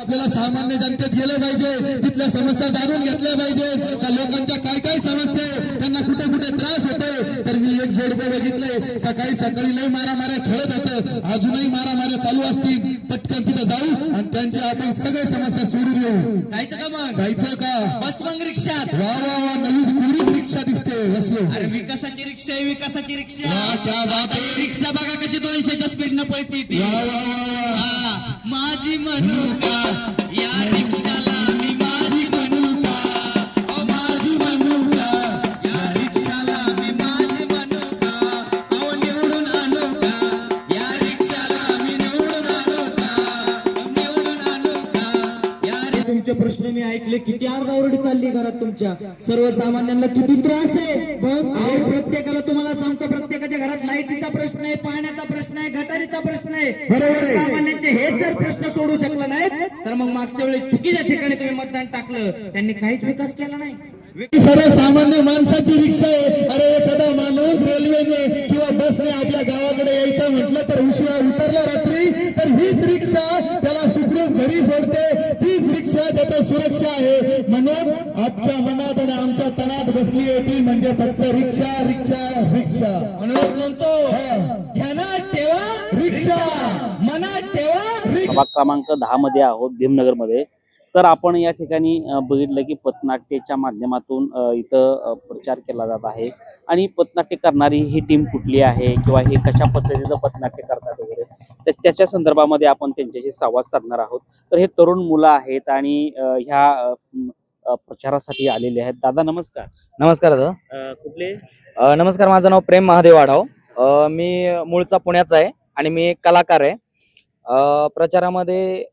आपल्याला सामान्य जनतेत गेलं पाहिजे. तिथल्या समस्या जाणून घेतल्या पाहिजे. त्या लोकांच्या काय काय समस्या आहे त्यांना कुठे कुठे त्रास होतोय तर मी एक जोडपं बघितलंय सकाळी सकाळी लई मारामाऱ्या खेळत होतं. अजूनही मारामाऱ्या चालू असतील. पटकन तिथं जाऊ आणि त्यांची आपण सगळे समस्या सोडून येऊ. जायचं का मग? जायचं का? बस मग रिक्षात. वा वा वा नवीन कोणीच रिक्षा दिसते. बसलो. अरे विकासाची रिक्षा आहे विकासाची रिक्षा. वा, क्या बात आहे. आता रिक्षा बघा कशी दोनशेच्या स्पीड न पळते ती. वा वा वा वा. माझी म्हणू का या रिक्षा तुमचे प्रश्न मी ऐकले किती आरडाओरडी चालली घरात तुमच्या. सर्वसामान्यांना किती त्रास आहे? अहो, प्रत्येकाला तुम्हाला सांगतो प्रत्येकाच्या घरात लाईटीचा प्रश्न आहे पाण्याचा प्रश्न आहे गटारीचा प्रश्न आहे. बरोबर. सामान्यांचे हेच जर प्रश्न सोडू शकला नाहीत तर मग मागच्या वेळी चुकीच्या ठिकाणी तुम्ही मतदान टाकलं. त्यांनी काहीच विकास केला नाही. सर्वसामान्य माणसाची रिक्षा आहे. अरे एखादा माणूस रेल्वेने किंवा बसने आपल्या गावाकडे यायचं म्हटलं तर उशिरा उतरला रात्री तर हीच रिक्षा त्याला सुखरूप घरी सोडते तीच रिक्षा त्याची सुरक्षा आहे. म्हणून आमच्या मनात आणि आमच्या तणात बसली आहे ती म्हणजे फक्त रिक्षा रिक्षा रिक्षा. म्हणूनच म्हणतो हा. ध्यानात ठेवा रिक्षा. मनात ठेवा प्रभाग क्रमांक दहा मध्ये आहोत भीमनगरमध्ये तर आपण या ठिकाणी बघितलं की पथनाट्याच्या माध्यमातून इथं प्रचार केला जात आहे. आणि पथनाट्य करणारी ही टीम कुठली आहे? किंवा हे कशा पद्धतीचं पथनाट्य करतात त्याच्या संदर्भामध्ये आपण त्यांच्याशी संवाद साधणार आहोत. तर हे तरुण मुलं आहेत आणि ह्या प्रचारासाठी आलेले आहेत. दादा नमस्कार. नमस्कार दादा. कुठले? नमस्कार माझं नाव प्रेम महादेव आढाव मी मूळचा पुण्याचा आहे आणि मी एक कलाकार आहे. प्रचारामध्ये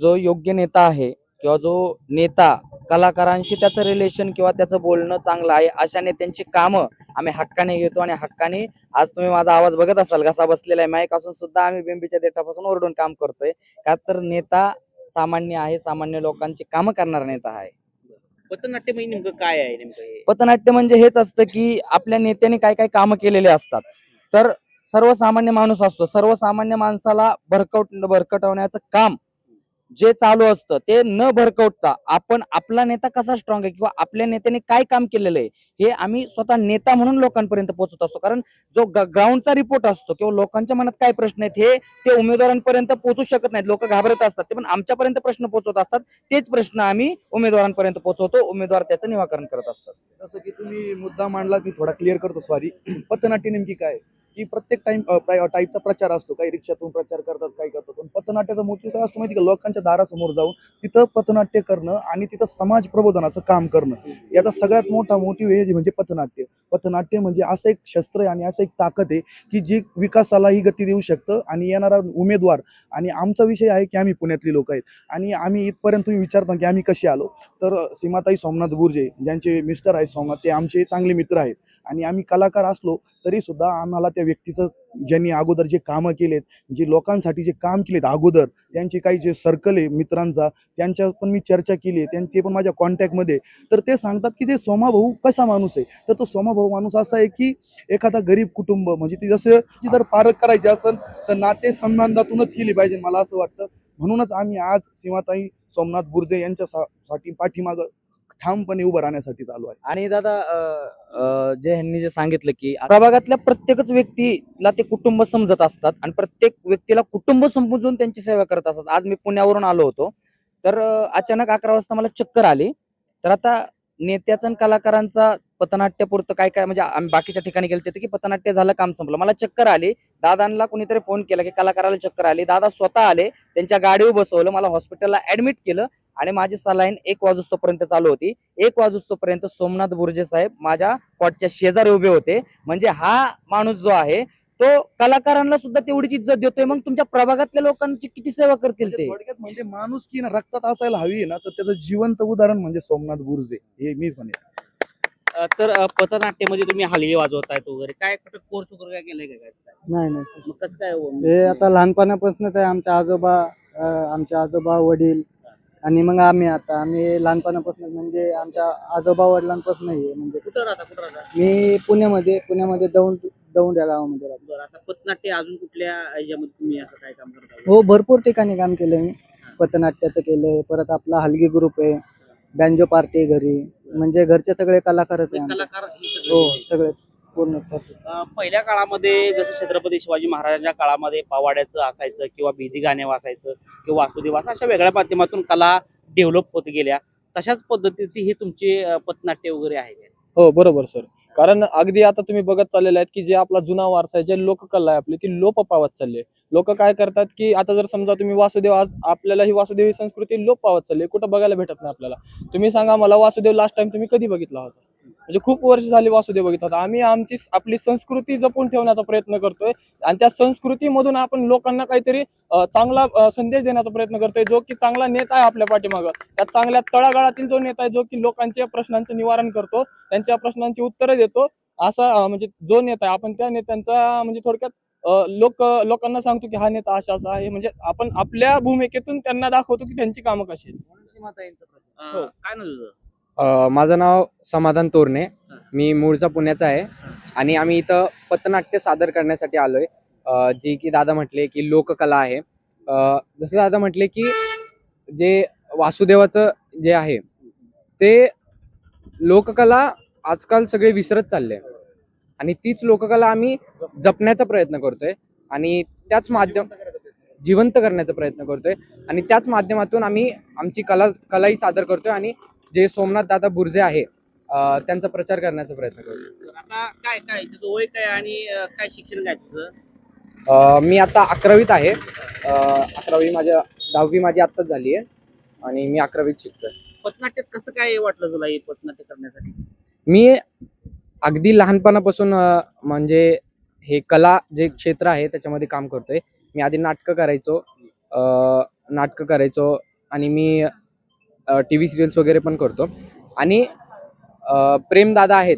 जो योग्य नेता आहे किंवा जो नेता कलाकारांशी त्याचं रिलेशन किंवा त्याचं बोलणं चांगलं आहे अशा नेत्यांची कामं आम्ही हक्काने घेतो आणि हक्काने आज तुम्ही माझा आवाज बघत असाल कसा बसलेला आहे माईक असून सुद्धा आम्ही बिंबीच्या देठापासून ओरडून काम करतोय. का तर नेता सामान्य आहे सामान्य लोकांची कामं करणारा नेता आहे. पथनाट्य म्हणजे नेमकं काय आहे नेमकं पथनाट्य म्हणजे हेच असतं की आपल्या नेत्याने काय काय कामं केलेले असतात. तर सर्वसामान्य माणूस असतो. सर्वसामान्य माणसाला भरकवट भरकटवण्याचं काम जे चालू असतं ते न भरकवता आपण आपला नेता कसा स्ट्रॉंग आहे किंवा आपल्या नेत्याने काय काम केलेलं आहे हे आम्ही स्वतः नेता म्हणून लोकांपर्यंत पोहोचत असतो. कारण जो ग्राउंडचा रिपोर्ट असतो किंवा लोकांच्या मनात काय प्रश्न आहेत हे ते उमेदवारांपर्यंत पोहोचू शकत नाहीत. लोक घाबरत असतात. ते पण आमच्यापर्यंत प्रश्न पोहोचवत असतात. तेच प्रश्न आम्ही उमेदवारांपर्यंत पोहोचवतो. उमेदवार त्याचं निराकरण करत असतात. जसं की तुम्ही मुद्दा मांडला मी थोडा क्लिअर करतो. सॉरी पथनाट्य नेमकी काय की प्रत्येक टाइम टाईपचा प्रचार असतो. काही रिक्षातून प्रचार करतात काही करतात. पण पथनाट्याचा मोटिव्ह काय असतो माहिती का? लोकांच्या दारासमोर जाऊन तिथं पथनाट्य करणं आणि तिथं समाज प्रबोधनाचं काम करणं. याचा सगळ्यात मोठा मोटिव्ह हे जे म्हणजे पथनाट्य. पथनाट्य म्हणजे असं एक शस्त्र आहे आणि असं एक ताकद आहे की जी विकासालाही गती देऊ शकतं आणि येणारा उमेदवार आणि आमचा विषय आहे की आम्ही पुण्यातली लोक आहेत. आणि आम्ही इथपर्यंत तुम्ही विचारता की आम्ही कसे आलो? तर सीमाताई सोमनाथ बुर्जे ज्यांचे मिस्टर आहेत सोमनाथ ते आमचे चांगले मित्र आहेत. आणि आम्ही कलाकार असलो तरी सुद्धा आम्हाला त्या व्यक्तीचं ज्यांनी अगोदर जे कामं केलेत जे लोकांसाठी जे काम केलेत अगोदर त्यांचे काही जे सर्कल आहे मित्रांचा त्यांच्या पण मी चर्चा केली आहे त्यांचे पण माझ्या कॉन्टॅक्टमध्ये तर ते सांगतात की ते सोमाभाऊ कसा माणूस आहे? तर तो सोमाभाऊ माणूस असा आहे की एखादा गरीब कुटुंब म्हणजे ती जसं जर पारख करायची असेल तर नाते संबंधातूनच केली पाहिजे मला असं वाटतं. म्हणूनच आम्ही आज सीमाताई सोमनाथ बुर्जे यांच्या सा- साठी पाठीमागं ठामपणे उभं राहण्यासाठी चालू आहे. आणि दादा अं, अं, जे ह्यांनी जे सांगितलं की प्रभागातल्या प्रत्येकच व्यक्तीला ते कुटुंब समजत असतात आणि प्रत्येक व्यक्तीला कुटुंब समजून त्यांची सेवा करत असतात. आज मी पुण्यावरून आलो होतो तर अं, अचानक अकरा वाजता मला चक्कर आली. तर आता नेत्याचं आणि कलाकारांचा पथनाट्यापुरतं काय काय म्हणजे आम्ही बाकीच्या ठिकाणी गेलते की पथनाट्य झालं काम संपलं. मला चक्कर आली. दादांना कुणीतरी फोन केला की कलाकाराला चक्कर आली. दादा स्वतः आले त्यांच्या गाडीवर बसवलं. मला हॉस्पिटलला ऍडमिट केलं. आणि माझी सलाईन एक वाजूस्तोपर्यंत चालू होती. एक वाजूस्तोपर्यंत सोमनाथ बुर्जे साहेब माझ्या कॉटच्या शेजारी उभे होते. म्हणजे हा माणूस जो आहे तो कलाकारांना सुद्धा तेवढीच इज्जत देतोय. मग तुमच्या प्रभागातल्या लोकांची किती सेवा करतील म्हणजे ते? थोडक्यात म्हणजे माणूस की ना रक्तात असायला हवी ना तर त्याचं जिवंत उदाहरण म्हणजे सोमनाथ गुरुजे हे मीच म्हणेन. अ, तर पथनाट्यामध्ये तुम्ही हलगे वाजवतायत वगैरे. काय कुठं कोर्स वगैरे काय केलंय का काय? नाही नाही. मग कसं काय हो? हे आता लहानपणापासूनच आहे आमचे आजोबा अं, आमचे आजोबा वडील आणि मग आम्ही आता आम्ही लहानपणापासून म्हणजे आमच्या आजोबा वडिलांपासून आहे म्हणजे कुठं राहता कुठं राहता? मी पुण्यामध्ये पुण्यामध्ये दौंड दौंड या गावामध्ये राहतो. बरं आता पथनाट्य अजून कुठल्या तुम्ही असं काय काम करता? हो भरपूर ठिकाणी काम केलं मी. पथनाट्याचं केलंय परत आपला हलगी ग्रुप आहे बँजो पार्टी आहे घरी. म्हणजे घरचे सगळे कलाकारच आहे आमचे. कलाकार हे हो. सगळे. पूर्ण अं, पहिल्या काळामध्ये जसं छत्रपती शिवाजी महाराजांच्या काळामध्ये पावाड्याचं असायचं किंवा भीती गाणे वाचायचं किंवा वासुदेव असं अशा वेगळ्या माध्यमातून कला डेव्हलप होत गेल्या. तशाच पद्धतीची हे तुमचे अं, पथनाट्य वगैरे आहे. का? हो बरोबर सर. कारण अगदी आता तुम्ही बघत चाललेले आहेत की जे आपला जुना वारसा आहे जे लोककला आहे आपली ती लोप पावत चालली आहे. लोक काय करतात की आता जर समजा तुम्ही वासुदेव आज आपल्याला ही वासुदेव ही संस्कृती लोप पावत चालली आहे कुठं बघायला भेटत नाही आपल्याला? तुम्ही सांगा मला वासुदेव लास्ट टाइम तुम्ही कधी बघितला होता? म्हणजे खूप वर्ष झाली वासुदेव बघितला होता. आम्ही आमची आपली संस्कृती जपून ठेवण्याचा प्रयत्न करतोय आणि त्या संस्कृतीमधून आपण लोकांना काहीतरी चांगला संदेश देण्याचा प्रयत्न करतोय. जो की चांगला नेता आहे आपल्या पाठीमागं. त्या चांगल्या तळागाळातील जो नेता आहे जो की लोकांच्या प्रश्नांचं निवारण करतो त्यांच्या प्रश्नांची उत्तरं देतो असा म्हणजे जो नेता आहे आपण त्या नेत्यांचा म्हणजे थोडक्यात लोक लोकांना सांगतो की हा नेता असा असा आहे. म्हणजे आपण आपल्या भूमिकेतून त्यांना दाखवतो की त्यांची कामं कशी आहेत. हो. काय माझं नाव समाधान तोरणे. मी मूळचा पुण्याचा आहे. आणि आम्ही इथं पथनाट्य सादर करण्यासाठी आलोय. जे की दादा म्हटले की लोककला आहे. जसं दादा म्हटले की जे वासुदेवाचं जे आहे ते लोककला आजकाल सगळे विसरत चालले. आणि तीच लोककला आम्ही जपण्याचा प्रयत्न करतोय. आणि त्याच माध्यम जिवंत करण्याचा प्रयत्न करतोय. आणि त्याच माध्यमातून आम्ही आमची कला कलाही सादर करतोय. आणि जे सोमनाथ दादा बुर्जे आहे त्यांचा प्रचार करण्याचा प्रयत्न करतो आता काय काय तुझं वय काय आणि अं, काय शिक्षण काय तुझं? अं, मी आता अकरावीत आहे. अकरावी माझ्या दहावी माझी आत्ताच झाली आहे आणि मी अकरावीत शिकतोय. पथनाट्यात कसं काय वाटलं तुला हे पथनाट्य करण्यासाठी? मी अगदी लहानपणापासून म्हणजे हे कला जे क्षेत्र आहे त्याच्यामध्ये काम करतोय. मी आधी नाटकं करायचो नाटकं करायचो आणि मी टी व्ही सिरियल्स वगैरे पण करतो. आणि प्रेमदादा आहेत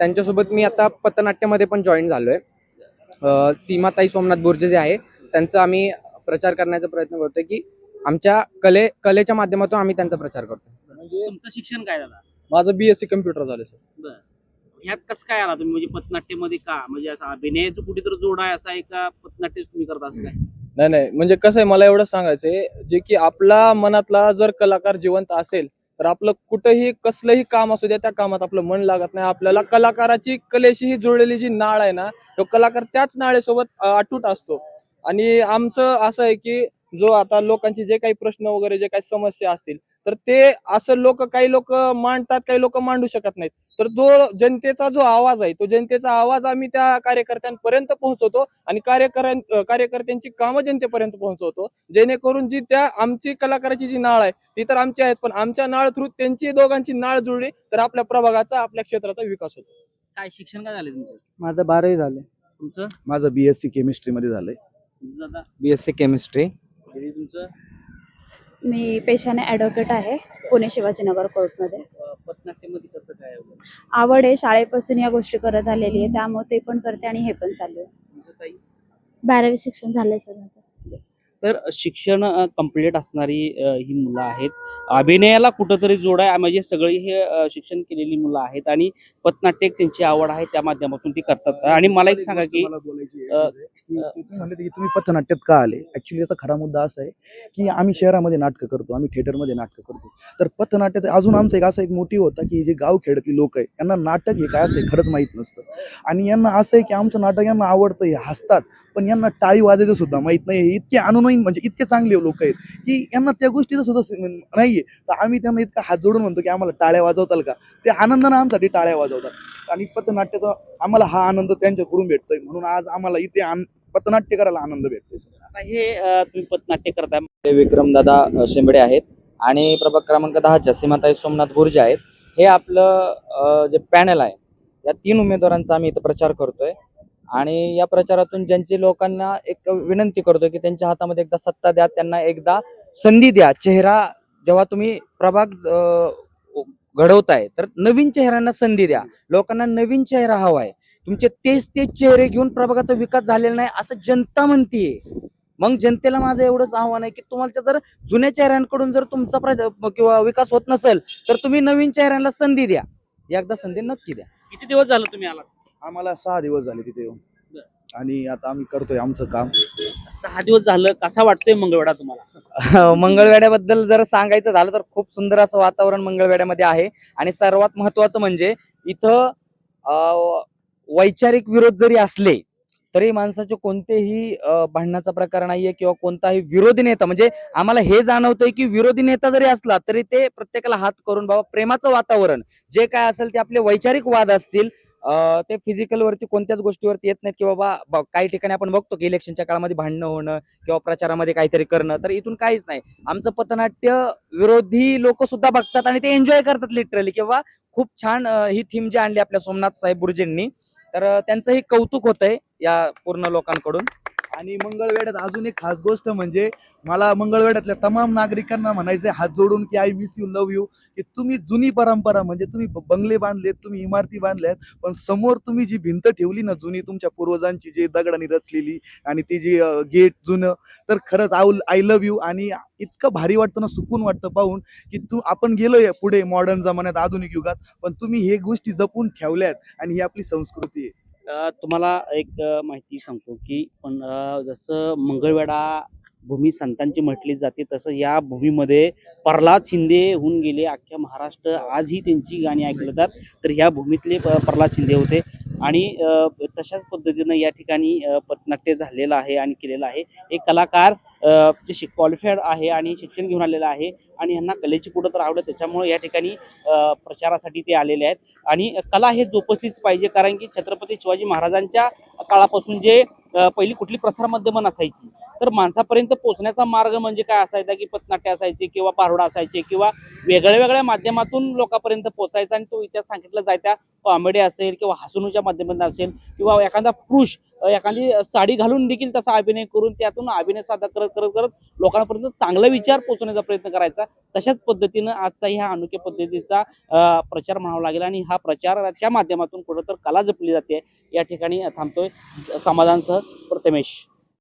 त्यांच्यासोबत मी आता पथनाट्यामध्ये पण जॉईन झालो आहे सीमाताई सोमनाथ बोर्जे जे आहे त्यांचा आम्ही प्रचार करण्याचा प्रयत्न करतोय की आमच्या कले कलेच्या माध्यमातून आम्ही त्यांचा प्रचार करतो म्हणजे तुमचं शिक्षण काय झालं? माझं बीएससी कम्प्युटर झालं सर ह्यात कसं काय आला तुम्ही? म्हणजे पथनाट्यमध्ये का? म्हणजे असं अभिनयाचं कुठेतरी जोड आहे असा आहे का पथनाट्य तुम्ही करता असं काय? नाही नाही. म्हणजे कसं आहे मला एवढं सांगायचंय जे की आपला मनातला जर कलाकार जिवंत असेल तर आपलं कुठंही कसलंही काम असू द्या त्या कामात आपलं मन लागत नाही. आपल्याला कलाकाराची कलेशी ही जुळलेली जी नाळ आहे ना तो कलाकार त्याच नाळेसोबत अटूट असतो. आणि आमचं असं आहे की जो आता लोकांचे जे काही प्रश्न वगैरे जे काही समस्या असतील तर ते असं लोक काही लोक मांडतात काही लोक मांडू शकत नाहीत. तर जो जनतेचा जो आवाज आहे तो जनतेचा आवाज आम्ही त्या कार्यकर्त्यांपर्यंत पोहोचवतो आणि कार्यकर्त्यां कार्यकर्त्यांची कामं जनतेपर्यंत पोहोचवतो. जेणेकरून जी त्या आमची कलाकाराची जी नाळ आहे ती तर आमची आहेत पण आमच्या नाळ थ्रू त्यांची दोघांची नाळ जुळली तर आपल्या प्रभागाचा आपल्या क्षेत्राचा विकास होतो. काय शिक्षण काय झालं तुमचं? माझं बारावी झाले तुमचं? माझं बीएससी केमिस्ट्री मध्ये झालंय. तुमचं आता? बी एस सी केमिस्ट्री दीदी तुमचं? मी पेशाने ॲडव्होकेट आहे. पुणे शिवाजीनगर कोर्टमध्ये. अं, पथनाट्यमध्ये कसं काय वगैरे? आवड आहे शाळेपासून या गोष्टी करत आलेली आहे त्यामुळे ते पण करते आणि हे पण चालू आहे. बारावी शिक्षण झालंय सर माझं. तर शिक्षण कंप्लीट असणारी ही मुलं आहेत. अभिनयाला कुठंतरी जोड आहे. म्हणजे सगळी हे शिक्षण केलेली मुलं आहेत आणि पथनाट्य त्यांची आवड आहे त्या माध्यमातून ती करतात. आणि मला एक सांगा की आहे की तुम्ही पथनाट्यात का आले? ऍक्च्युली याचा खरा मुद्दा असा आहे की आम्ही शहरामध्ये नाटकं करतो. आम्ही थिएटरमध्ये नाटकं करतो. तर पथनाट्यात अजून आमचा एक असा एक मोटिव्ह होता की जे गाव खेड्यातली लोक आहे यांना नाटक हे काय असते खरंच माहीत नसतं. आणि यांना असं आहे की आमचं नाटक यांना आवडतं हे हसतात. पण यांना टाळी वाजायचं सुद्धा माहीत नाही. हे इतके अनुनयीन म्हणजे इतके चांगले लोक आहेत की यांना त्या गोष्टीचं सुद्धा नाहीये. तर आम्ही त्यांना इतका हात जोडून म्हणतो की आम्हाला टाळ्या वाजवताल का? ते आनंदानं आमसाठी टाळ्या वाजवतात. आणि पथनाट्याचा आम्हाला हा आनंद त्यांच्याकडून भेटतोय. म्हणून आज आम्हाला इथे पथनाट्य करायला आनंद भेटतोय हे तुम्ही पथनाट्य करताय. ते विक्रमदादा शेंबडे आहेत. आणि प्रभाग क्रमांक दहाच्या सीमाताई सोमनाथ बुर्जे आहेत. हे आपलं जे पॅनल आहे या तीन उमेदवारांचा आम्ही इथं प्रचार करतोय. आणि या प्रचारातून ज्यांची लोकांना एक विनंती करतोय की त्यांच्या हातामध्ये एकदा सत्ता द्या त्यांना एकदा संधी द्या. चेहरा जेव्हा तुम्ही प्रभाग घडवताय तर नवीन चेहऱ्यांना संधी द्या. लोकांना नवीन चेहरा हवा आहे तुमचे तेच तेच चेहरे घेऊन प्रभागाचा विकास झालेला नाही असं जनता म्हणतीये. मग जनतेला माझं एवढंच आव्हान आहे की तुम्हाला जर जुन्या चेहऱ्यांकडून जर तुमचा प्र- किंवा विकास होत नसेल तर तुम्ही नवीन चेहऱ्यांना संधी द्या. एकदा संधी नक्की द्या. किती दिवस झालं तुम्ही आला आम्हाला सहा दिवस झाले तिथे येऊन. आणि आता आम्ही करतोय आमचं काम. सहा दिवस झालं कसा वाटतोय मंगळवेढा तुम्हाला? मंगळवेड्याबद्दल जर सांगायचं झालं तर खूप सुंदर असं वातावरण मंगळवेड्यामध्ये आहे. आणि सर्वात महत्वाचं म्हणजे इथं वैचारिक विरोध जरी असले तरी माणसाचे कोणतेही भांडणाचा प्रकार नाहीये किंवा कोणताही विरोधी नेता म्हणजे आम्हाला हे जाणवतंय की विरोधी नेता जरी असला तरी ते प्रत्येकाला हात करून बाबा प्रेमाचं वातावरण जे काय असेल ते आपले वैचारिक वाद असतील ते फिजिकल वरती कोणत्याच गोष्टीवरती येत नाहीत की बाबा काही ठिकाणी आपण बघतो की इलेक्शनच्या काळामध्ये भांडणं होणं किंवा प्रचारामध्ये काहीतरी करणं तर इथून काहीच नाही. आमचं पथनाट्य विरोधी लोक सुद्धा बघतात आणि ते एन्जॉय करतात लिटरली किंवा खूप छान ही थीम जी आणली आपल्या सोमनाथ साहेब गुरुजींनी तर त्यांचंही कौतुक होतंय या पूर्ण लोकांकडून. आणि मंगळवेढ्यात अजून एक खास गोष्ट म्हणजे मला मंगळवेढ्यातल्या तमाम नागरिकांना म्हणायचं हात जोडून की I miss you love you की तुम्ही जुनी परंपरा म्हणजे तुम्ही बंगले बांधलेत तुम्ही इमारती बांधल्यात पण समोर तुम्ही जी भिंत ठेवली ना जुनी तुमच्या पूर्वजांची जी दगडाने रचलेली आणि ती जी गेट जुनं तर खरंच आय आय लव्ह यू आणि इतकं भारी वाटतं ना सुकून वाटतं पाहून की तू आपण गेलोय पुढे मॉडर्न जमान्यात आधुनिक युगात पण तुम्ही हे गोष्टी जपून ठेवल्यात आणि ही आपली संस्कृती आहे. तुम्हाला एक माहिती सांगतो की पण जसं मंगळवेढा भूमी संतांची म्हटली जाते तसं या भूमीमध्ये प्रल्हाद शिंदे होऊन गेले. अख्ख्या महाराष्ट्र आजही त्यांची गाणी ऐकली जातात तर ह्या भूमीतले प्रल्हाद शिंदे होते. आणि तशाच पद्धतीनं या ठिकाणी पथनाट्य झालेलं आहे आणि केलेलं आहे. एक कलाकार जे शिक क्वालिफाईड आहे आणि शिक्षण घेऊन आलेलं आहे आणि यांना कलेची कुठं तर आवडत त्याच्यामुळे या ठिकाणी प्रचारासाठी ते आलेले आहेत. आणि कला हे जोपासलीच पाहिजे कारण की छत्रपती शिवाजी महाराजांच्या काळापासून जे पहिली कुठली प्रसारमाध्यमं नसायची तर माणसापर्यंत पोहोचण्याचा मार्ग म्हणजे काय असायचा की पथनाट्य असायचे किंवा पारोडा असायचे किंवा वेगळ्या वेगळ्या माध्यमातून लोकांपर्यंत पोहोचायचा आणि तो इतिहास सांगितला जायचा कॉमेडी असेल किंवा हसणूच्या माध्यमातून असेल किंवा एखादा पुरुष एखादी साडी घालून देखील तसा अभिनय करून त्यातून अभिनय सादर करत करत करत लोकांपर्यंत चांगला विचार पोहोचवण्याचा प्रयत्न करायचा. तशाच पद्धतीनं आजचा ह्या अनोख्या पद्धतीचा प्रचार म्हणावा लागेल आणि हा प्रचाराच्या माध्यमातून कुठं तर कला जपली जाते. या ठिकाणी थांबतोय समाधानसह प्रथमेश.